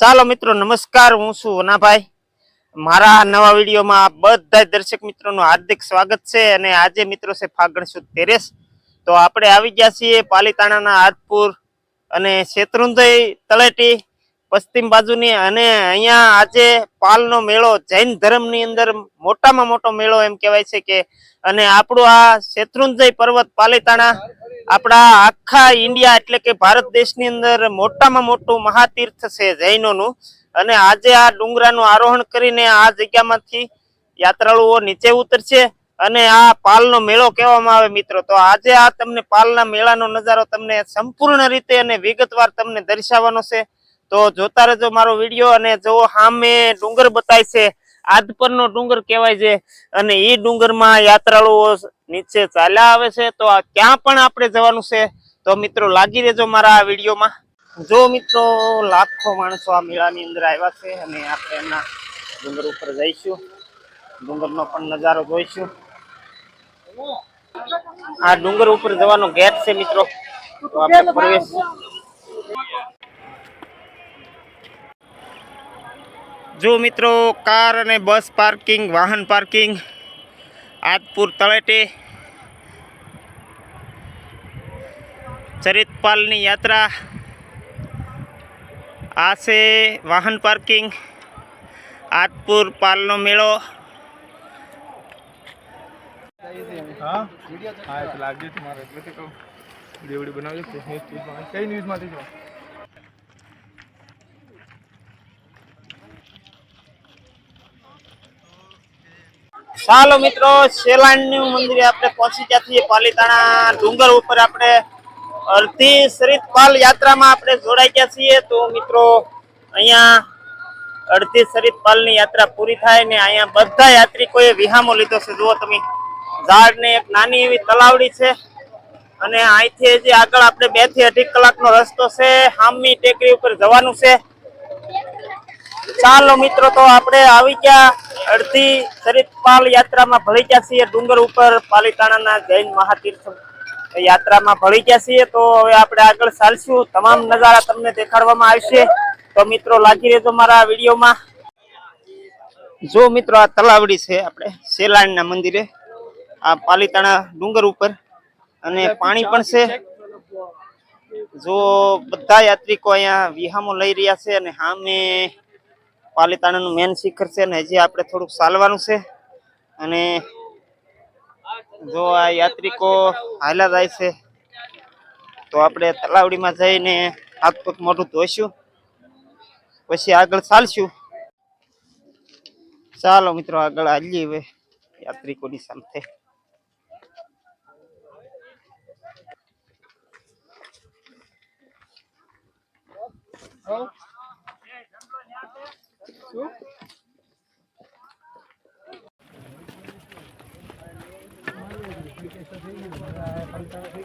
ચાલો મિત્રો, નમસ્કાર, હું છું વનાભાઈ. મારા નવા વિડીયોમાં બધા દર્શક મિત્રોનું હાર્દિક સ્વાગત છે અને આજે મિત્રો છે ફાગણ સુદ તેરેસ. તો આપણે આવી ગયા છીએ પાલીતાણાના આદપુર અને શેત્રુંજય તળેટી પશ્ચિમ બાજુની અને અહીંયા આજે પાલનો મેળો, જૈન ધર્મની અંદર મોટામાં મોટો મેળો એમ કહેવાય છે કે, અને આપણું આ શેત્રુંજય પર્વત પાલીતાણા આપણા આખા ઇન્ડિયા એટલે કે ભારત દેશની અંદર મોટામાં મોટું મહાતીર્થ છે જૈનોનું. અને આજે આ ડુંગરાનું આરોહણ કરીને આ જગ્યામાંથી યાત્રાળુઓ નીચે ઉતરશે અને આ પાલનો મેળો કહેવામાં આવે મિત્રો. તો આજે આ તમને પાલના મેળાનો નજારો તમને સંપૂર્ણ રીતે અને વિગતવાર તમને દર્શાવવાનો છે. તો જોતા રહેજો મારો વીડિયો અને જો સામે ડુંગર બતાય છે, આદપરનો ડુંગર કહેવાય છે. અને એ ડુંગરમાં યાત્રાળુઓ નીચે ચાલ્યા આવે છે, તો આ ક્યાં પણ આપણે જવાનું છે, તો મિત્રો લાગી રહેજો મારા આ વિડીયોમાં. જો મિત્રો લાખો માણસો આ મેળાની અંદર આવ્યા છે અને આપણે એમના ડુંગર ઉપર જઈશું. ડુંગરનો પણ નજારો જોઈશું. આ ડુંગર ઉપર જવાનો ગેટ છે મિત્રો. તો આપણે પ્રવેશ જો મિત્રો કાર અને બસ પાર્કિંગ, વાહન પાર્કિંગ, આદપુર તળેટી ચરિતપાલની યાત્રા. આ છે વાહન પાર્કિંગ. આતપુર પાલનો મેળો. હા? હા એટલે લાગ્યું છે મારે એટલે તો કહું. વીડિયો વીડિયો બનાવ્યો છે ન્યૂઝ ન્યૂઝમાં કઈ ન્યૂઝમાંથી જો ચાલો મિત્રો શેલાણનું મંદિરે આપણે પહોંચી ગયા છીએ પાલીતાણા ડુંગર ઉપર. આપણે અડધી સરિતપાલ યાત્રામાં આપણે જોડાઈ ગયા છીએ. તો મિત્રો, અહીંયા અડધી સરિતપાલની યાત્રા પૂરી થાય ને અહીંયા બધા યાત્રિકોએ વિહામો લીધો છે. જુઓ તમે, ઝાડને એક નાની એવી તલાવડી છે અને અહીંથી જે આગળ આપણે બેથી અઢી કલાકનો રસ્તો છે. હામની ટેકરી ઉપર જવાનું છે. ચાલો મિત્રો, તો આપણે આવી ગયા અડધી સરિતપાલ યાત્રામાં ભળી ગયા છીએ ડુંગર ઉપર પાલીતાણાના જૈન મહાતીર્થ. યાત્રામાં ભળી ગયા છીએ. તો હવે આપણે આગળ ચાલશું. તમામ નજારા તમને દેખાડવામાં આવશે. તો મિત્રો, લાગી રહેજો મારા વિડીયોમાં. જો મિત્રો, આ તલાવડી છે આપણે સેલાણના મંદિરે. આ પાલીતાણા ડુંગર ઉપર. અને પાણી પણ છે. જો બધા યાત્રિકો અહીંયા વિહામો લઈ રહ્યા છે અને સામે પાલીતાણાનું મેન શિખર છે ને હજી આપણે થોડુંક ચાલવાનું છે. અને જો આ યાત્રિકો હાલ્યા જાય છે, તો આપણે તલાવડીમાં જઈને હાથ પગ મોઢું ધોઈશું, પછી આગળ ચાલશું. ચાલો મિત્રો, આગળ હાલીએ હવે યાત્રિકોની સાથે. હાલમાંથી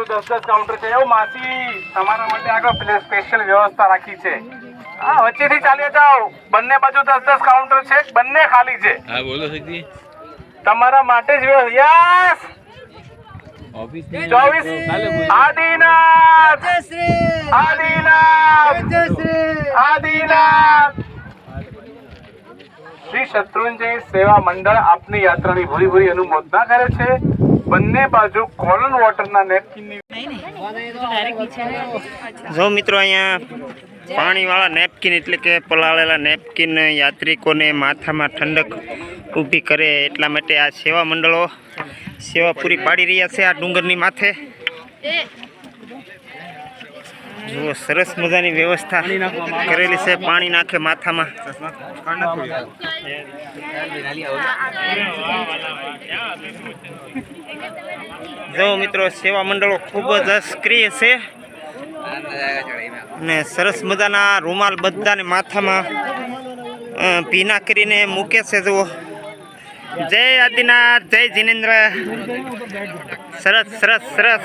બંને દસ દસ કાઉન્ટર છે. એવું માસી તમારા માટે આગળ સ્પેશિયલ વ્યવસ્થા રાખી છે. હા વચ્ચેથી ચાલી જાઓ. બંને બાજુ દસ દસ કાઉન્ટર છે. બંને ખાલી છે. હા બોલો શક્તિ તમારા માટે જ યસ! ચોવીસ આદિનાથ! આદિનાથ! આદિનાથ! શ્રી શત્રુંજય સેવા મંડળ આપની યાત્રાની ભૂરી ભૂરી અનુમોદના કરે છે. બંને બાજુ કોલન વોટરના નેપકિનની જો મિત્રો અહીંયા પાણીવાળા નેપકિન એટલે કે પલાળેલા નેપકિન યાત્રિકોને માથામાં ઠંડક ઊભી કરે એટલા માટે આ સેવા મંડળો સેવા પૂરી પાડી રહ્યા છે આ ડુંગરની માથે. જુઓ, સરસ મજાની વ્યવસ્થા કરેલી છે. પાણી નાખે માથામાં. જો મિત્રો, સેવા મંડળો ખૂબ જ સક્રિય છે. ને સરસ મજાના રૂમાલ બધાને માથામાં ભીના કરીને મૂકે છે, જુઓ. જય આદિનાથ, જય જીનેન્દ્ર. સરસ સરસ સરસ.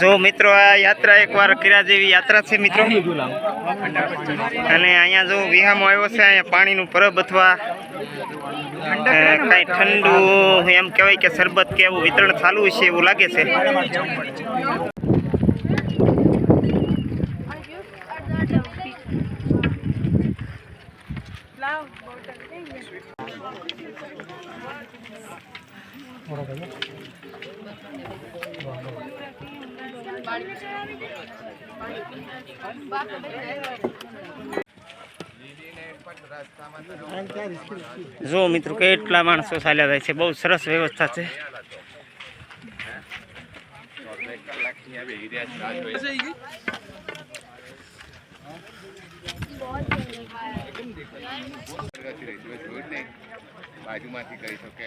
જો મિત્રો, આ યાત્રા એકવાર કિરા જેવી યાત્રા છે મિત્રો. અને અહીંયા જો વિહામો આવ્યો છે, અહીંયા પાણીનું પરબ અથવા કાંઈ ઠંડુ એમ કહેવાય કે શરબત કે વિતરણ ચાલુ છે એવું લાગે છે. જો મિત્રો કેટલા માણસો ચાલ્યા જાય છે? બહુ સરસ વ્યવસ્થા છે. બાજુમાંથી કરી શકે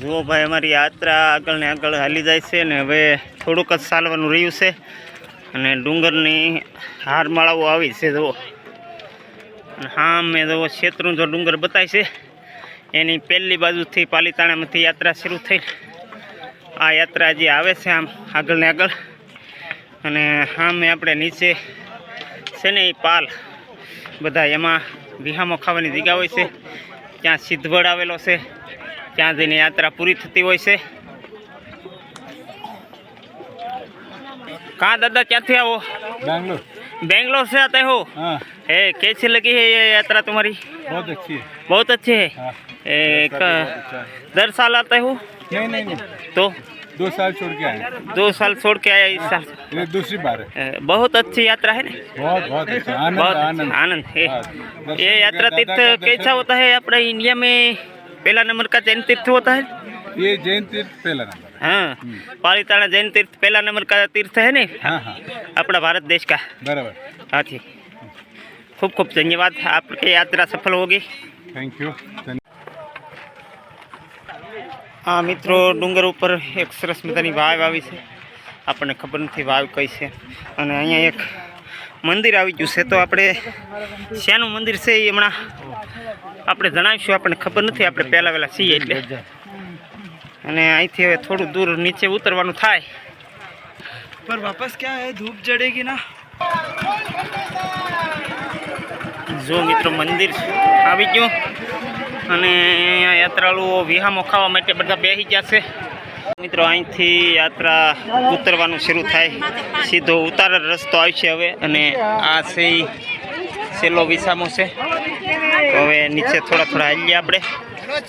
જુઓ ભાઈ, અમારી યાત્રા આગળ ને આગળ હાલી જાય છે ને હવે થોડુંક જ ચાલવાનું રહ્યું છે અને ડુંગરની હારમાળાઓ આવી છે, જુઓ. હા, મેં જુઓ શેત્રુંજો ડુંગર બતાય છે. એની પહેલી બાજુથી પાલીતાણામાંથી યાત્રા શરૂ થઈ આ યાત્રા જે આવે છે આમ આગળ ને આગળ અને હા મેં આપણે નીચે છે ને એ પાલ બધા એમાં વિહામો ખાવાની જગ્યા હોય છે ત્યાં સિદ્ધવડ આવેલો છે ત્યાં જઈને યાત્રા પૂરી થતી હોય છે कहाँ दादा क्या थे वो બેંગ્લોર बेंगलोर से आते हो हाँ है कैसी लगी है ये यात्रा तुम्हारी बहुत अच्छी है बहुत अच्छे है हाँ एक दर साल आते हो नहीं नहीं नहीं। तो? दो साल छोड़ के आए। दो साल छोड़ के आए इस साल। ये दूसरी बार है। बहुत अच्छी यात्रा है ना? बहुत बहुत अच्छा। आनंद बहुत आनंद। आनंद है। हाँ, ये यात्रा तीर्थ कैसा होता है? अपने इंडिया में पहला नंबर का जैन तीर्थ होता है? ये जैन तीर्थ पहला नंबर है। हाँ पालीताना जैन तीर्थ पहला नंबर का तीर्थ है ना? हाँ हाँ। अपना भारत देश का। बराबर। हाँ जी खूब खूब धन्यवाद। आपकी यात्रा सफल होगी थैंक यू આ મિત્રો ડુંગર ઉપર એક સરસ મજાની વાવ આવી છે. આપણને ખબર નથી વાવ કઈ છે. અને અહીંયા એક મંદિર આવી ગયું છે. તો આપણે શ્યાનું મંદિર છે એ હમણાં આપણે જણાવીશું. આપણને ખબર નથી. આપણે પહેલાં વહેલા છીએ એટલે. અને અહીંથી હવે થોડું દૂર નીચે ઉતરવાનું થાય. પણ વાપસ ક્યાં? હે ધૂપ ચડેગી ના. જો મિત્રો મંદિર આવી ગયું. અને અહીંયા યાત્રાળુઓ વિહામો ખાવા માટે બધા બેસી ગયા છે. મિત્રો, અહીંથી યાત્રા ઉતરવાનું શરૂ થાય. સીધો ઉતાર રસ્તો આવશે હવે અને આ છે છેલ્લો વિસામો છે. હવે નીચે થોડા થોડા હાલીએ આપણે.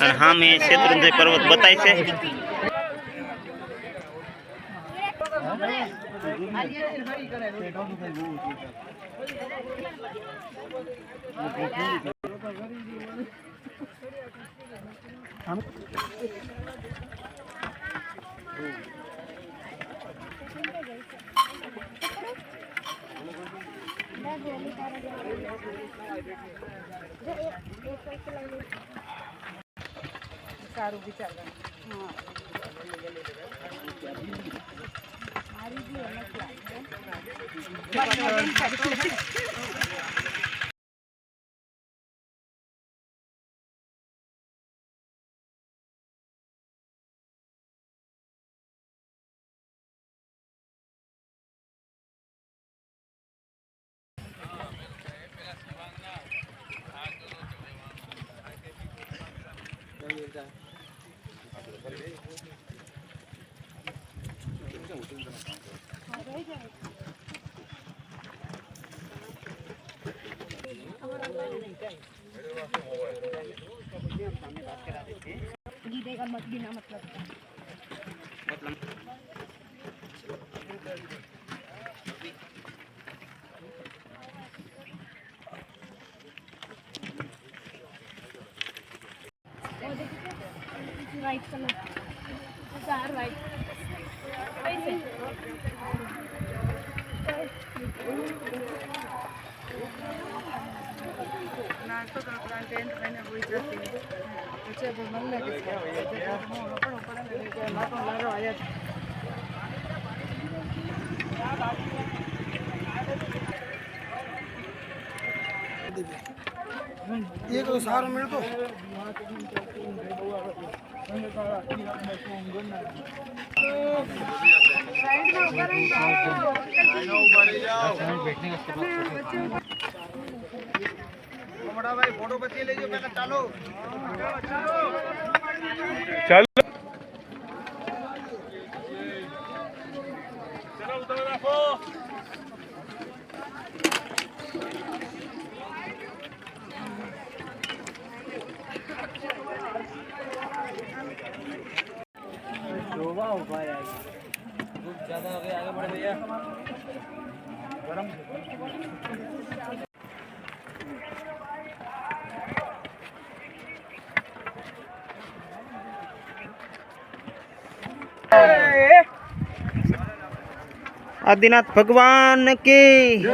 અને હા મેં શેત્રુંજય પર્વત બતાય છે. Thank you. સારું વિચાર મારી બી એમ જ गिरेगा मत मतलब राइट कलर ये तो सारा मेरे को ભાઈ ફોટો પછી લેજો ચાલો. ચાલો. આદિનાથ ભગવાન કી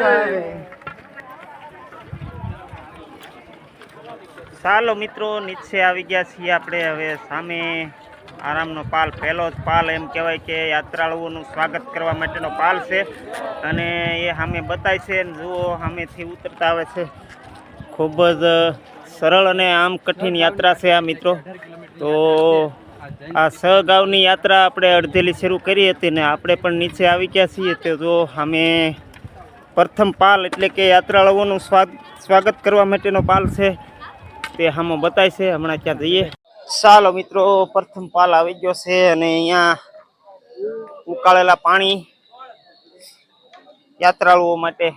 ચાલો મિત્રો, નીચે આવી ગયા છીએ આપણે. હવે સામે આરામનો પાલ, પહેલો જ પાલ એમ કહેવાય કે યાત્રાળુઓનું સ્વાગત કરવા માટેનો પાલ છે. અને એ સામે બતાય છે જુઓ, સામેથી ઉતરતા આવે છે. ખૂબ જ સરળ અને આમ કઠિન યાત્રા છે આ મિત્રો. તો આ સહગાવની યાત્રા આપણે અડધેલી શરૂ કરી હતી ને આપણે પણ નીચે આવી ગયા છીએ તો જો અમે પ્રથમ પાલ એટલે કે યાત્રાળુઓનું સ્વાગ, સ્વાગત કરવા માટેનો પાલ છે તે હામો બતાય છે. હમણાં ક્યાં જઈએ. ચાલો મિત્રો, પ્રથમ પાલ આવી ગયો છે અને અહીંયા ઉકાળેલા પાણી યાત્રાળુઓ માટે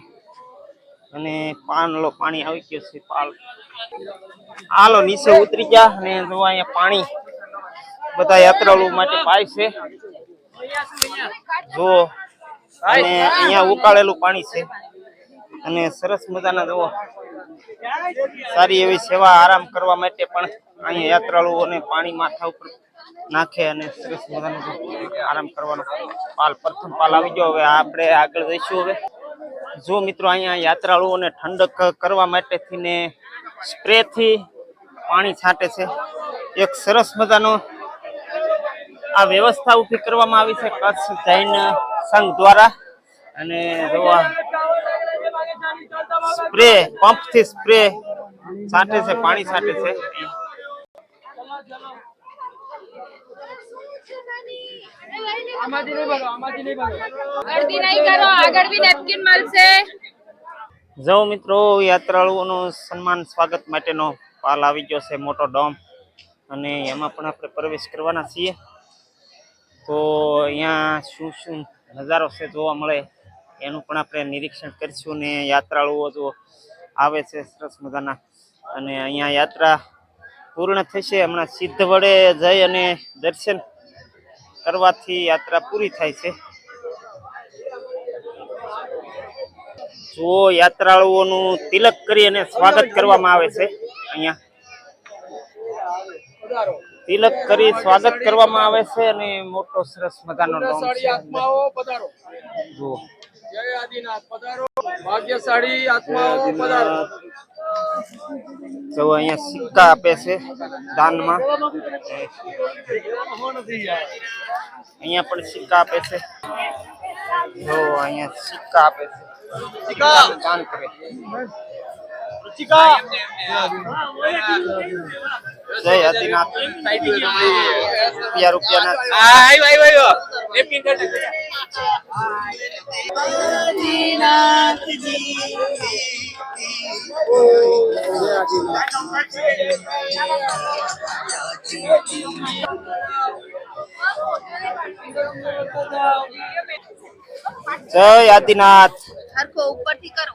અને પાનલો પાણી આવી ગયો છે પાલ. હાલો, નીચે ઉતરી ગયા અને જો અહીંયા પાણી બધા યાત્રાળુઓ માટે પાય છે. જો અને અહીંયા ઉકાળેલું પાણી છે. અને સરસ મજાના જુઓ. સારી એવી સેવા આરામ કરવા માટે પણ અહીંયા યાત્રાળુઓને પાણી માથા ઉપર નાખે અને સરસ મજાનો આરામ કરવાનો પાલ, પ્રથમ પાલ આવી ગયો. હવે આપણે આગળ જઈશું હવે. જો મિત્રો, અહીંયા યાત્રાળુઓને ઠંડક કરવા માટે થઈને સ્પ્રેથી પાણી છાંટે છે. એક સરસ મજાનો આ વ્યવસ્થા ઊભી કરવામાં આવી છે કચ્છ જૈન સંઘ દ્વારા. અને સ્પ્રે પંપથી સ્પ્રે છાંટે છે પાણી છાંટે છે. જો મિત્રો યાત્રાળુઓનું સન્માન સ્વાગત માટેનો પાલ આવી ગયો છે મોટો ડોમ. અને એમાં પણ આપણે પ્રવેશ કરવાના છીએ. તો અહીંયા શું શું નજારો છે જોવા મળે, એનું પણ આપણે નિરીક્ષણ કરીશું ને યાત્રાળુઓ જો આવે છે, સરસ મજાના. અને અહીંયા યાત્રા પૂર્ણ થશે, હમણાં સિદ્ધ વડે જઈ અને દર્શન કરવાથી યાત્રા પૂરી થાય છે. જો યાત્રાળુઓનું તિલક કરી અને સ્વાગત કરવામાં આવે છે અહીંયા. તિલક કરી સ્વાગત કરવામાં આવે છે અને મોટો સરસ મજાનો ડોમ છે. જુઓ. ભાગ્યશાળી આત્માઓ પધારો. જો અહીંયા સિક્કા આપે છે દાનમાં. અહીંયા પણ સિક્કા આપે છે. જો અહીંયા સિક્કા આપે છે. દાન કરે. જય આદિનાથ. રૂપિયા રૂપિયાના જય આદિનાથ. હરખો ઉપરથી કરો.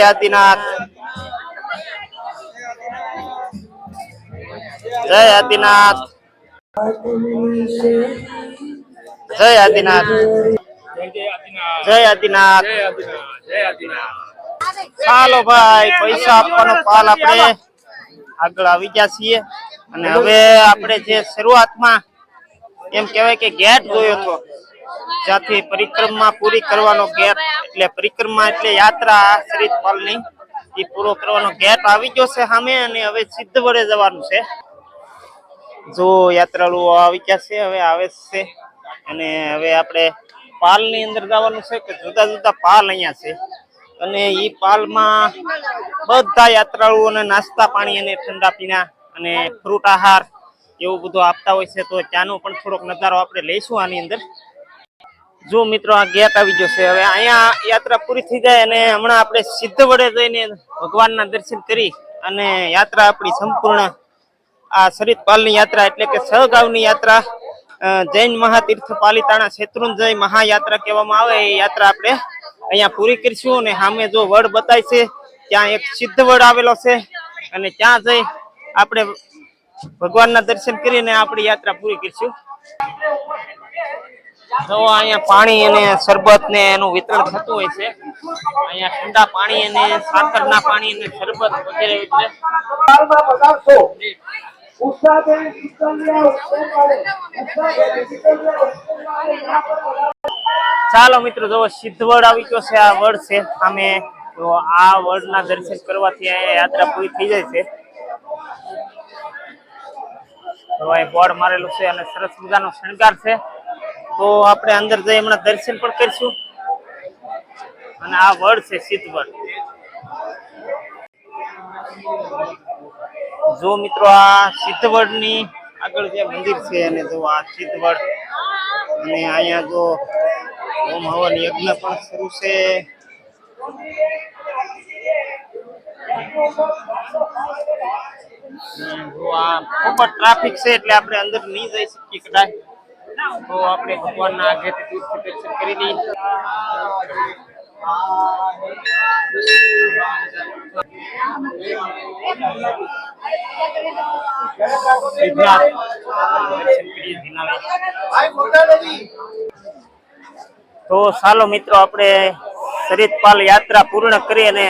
જય આદિનાથ જય આદિનાથ જય આદિનાથ જય આદિનાથ ચાલો ભાઈ, પૈસા આપવાનો પાલ આપણે આગળ આવી ગયા છીએ. અને હવે આપણે જે શરૂઆતમાં એમ કહેવાય કે ગેટ જોયો હતો જ્યાંથી પરિક્રમા પૂરી કરવાનો ગેટ એટલે પરિક્રમા એટલે યાત્રા શરીરપાલની એ પૂરો કરવાનો ગેટ આવી ગયો છે સામે અને હવે સિદ્ધ વડે જવાનું છે. જો યાત્રાળુઓ આવી ગયા છે, હવે આવે છે. અને હવે આપણે પાલની અંદર જવાનું છે કે જુદા જુદા પાલ અહીંયા છે. અને એ પાલમાં બધા યાત્રાળુઓને નાસ્તા પાણી અને ઠંડા પીણા અને ફ્રૂટ આહાર એવું બધું આપતા હોય છે, તો ત્યાંનો પણ થોડોક નજારો આપણે લઈશું આની અંદર. જો મિત્રો, આ ગેટ આવી છે. હવે અહીંયા યાત્રા પૂરી થઈ જાય અને હમણાં આપણે સિદ્ધ વડે જઈને ભગવાનના દર્શન કરી અને યાત્રા આપણી સંપૂર્ણ, આ શરીરપાલની યાત્રા એટલે કે સહગાવની યાત્રા જૈન મહાતીર્થ પાલિતાણા શેત્રુંજય મહાયાત્રા કહેવામાં આવે, એ યાત્રા આપણે અહીંયા પૂરી કરીશું અને સામે જો વડ બતાય છે, ત્યાં એક સિદ્ધ વડ આવેલો છે અને ત્યાં જઈ આપણે ભગવાનના દર્શન કરીને આપણી યાત્રા પૂરી કરીશું. તો અહીંયા પાણી અને શરબત ને એનું વિતરણ થતું હોય છે. અહીંયા ઠંડા પાણી અને સાકરના પાણી અને શરબત વગેરે. ચાલો મિત્રો જો સિદ્ધવડ આવી ગયો છે આ વડ છે. સામે તો આ વડના દર્શન કરવાથી અહીંયા યાત્રા પૂરી થઈ જાય છે. બોર્ડ મારેલું છે અને સરસ મજાનો શણગાર છે. તો આપણે અંદર જઈ હમણાં દર્શન પણ કરીશું. અને આ વડ છે સિદ્ધવડ જો મિત્રો આ સિદ્ધવડની આગળ જે મંદિર છે અને જો આ સિદ્ધવડ અને અહીંયા જો હોમ હવન યજ્ઞ પણ શરૂ છે. જો આ ખૂબ ટ્રાફિક છે એટલે આપણે અંદર નહીં જઈ શકીએ કદાચ. તો આપણે ભગવાનના આગેથી દૂરથી દર્શન કરી લઈએ. તો ચાલો મિત્રો, આપણે શરીરપાલ યાત્રા પૂર્ણ કરી અને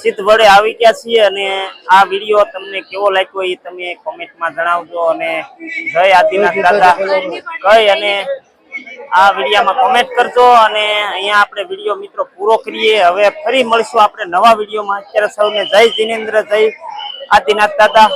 સિદ્ધ વડે આવી ગયા છીએ અને આ વીડિયો તમને કેવો લાગ્યો એ તમે કોમેન્ટમાં જણાવજો અને જય આદિનાથ દાદા. કઈ અને આ વિડીયામાં કોમેન્ટ કરજો અને અહીંયા આપણે વીડિયો મિત્રો પૂરો કરીએ. હવે ફરી મળીશું આપણે નવા વિડીયોમાં. અત્યારે સૌને જય જિનેન્દ્ર, જય આદિનાથ દાદા.